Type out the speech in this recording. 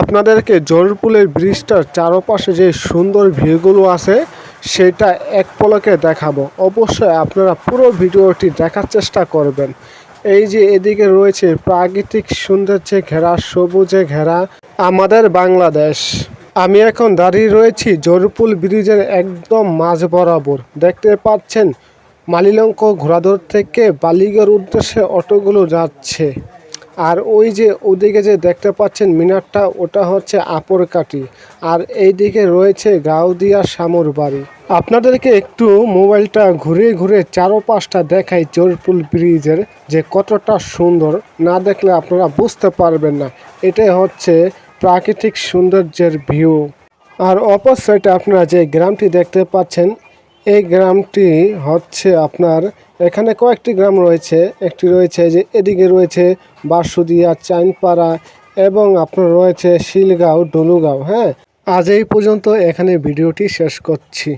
আপনাদেরকে জোরপুলের ব্রিজটার চারপাশে যে সুন্দর ভিউগুলো আছে, সেটা এক পলকে দেখাবো। অবশ্যই আপনারা পুরো ভিডিওটি দেখার চেষ্টা করবেন। এই যে এদিকে রয়েছে প্রাকৃতিক সৌন্দর্যে ঘেরা, সবুজে ঘেরা আমাদের বাংলাদেশ। আমি এখন দাঁড়িয়ে রয়েছি জোরপুল ব্রিজের একদম মাঝ বরাবর। দেখতে পাচ্ছেন মালিলঙ্ক ঘোড়াদর থেকে বালিগড় উদ্দেশ্যে অটোগুলো যাচ্ছে। আর ওই যে ওদিকে যে দেখতে পাচ্ছেন মিনারটা, ওটা হচ্ছে আপরকাটি আর এইদিকে রয়েছে গাউদিয়া শামুর বাড়ি। আপনাদেরকে একটু মোবাইলটা ঘুরে ঘুরে চারোপাশটা দেখাই জোরপুল ব্রিজের যে কতটা সুন্দর। না দেখলে আপনারা বুঝতে পারবেন না। এটাই হচ্ছে প্রাকৃতিক সৌন্দর্যের ভিউ। আর অপর সাইডে আপনারা যে গ্রামটি দেখতে পাচ্ছেন এই গ্রামটি হচ্ছে আপনার, এখানে কয়েকটি গ্রাম রয়েছে। একটি রয়েছে যে এদিকে রয়েছে বাসুদিয়া চাইনপাড়া এবং আপনার রয়েছে শিলগাঁও, ডলুগাঁও হ্যাঁ? আজ এই পর্যন্ত এখানে ভিডিওটি শেষ করছি।